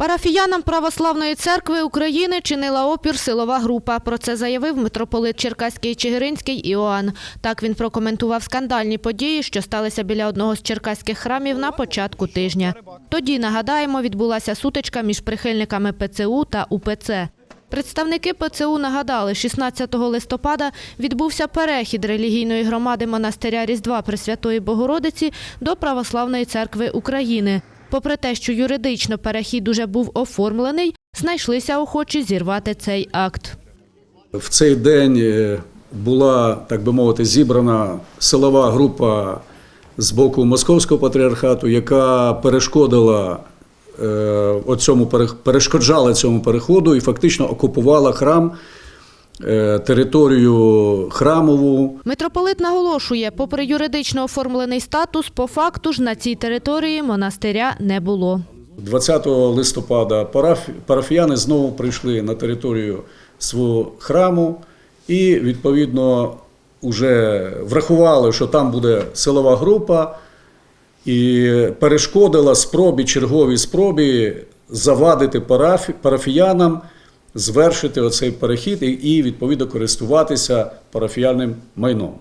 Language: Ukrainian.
Парафіянам Православної церкви України чинила опір силова група. Про це заявив митрополит Черкаський Чигиринський Іоанн. Так він прокоментував скандальні події, що сталися біля одного з черкаських храмів на початку тижня. Тоді, нагадаємо, відбулася сутичка між прихильниками ПЦУ та УПЦ. Представники ПЦУ нагадали, 16 листопада відбувся перехід релігійної громади монастиря Різдва Пресвятої Богородиці до Православної церкви України. Попри те, що юридично перехід уже був оформлений, знайшлися охочі зірвати цей акт. В цей день е, була, так би мовити, зібрана силова група з боку Московського патріархату, яка перешкодила е, оцьому, перешкоджала цьому переходу і фактично окупувала храм, територію храмову, Митрополит наголошує, попри юридично оформлений статус, по факту ж на цій території монастиря не було. 20 листопада парафіяни знову прийшли на територію свого храму і, відповідно, вже врахували, що там буде силова група, і перешкодила спробі, черговій спробі завадити парафі- парафіянам звершити оцей перехід і, відповідно користуватися парафіяльним майном.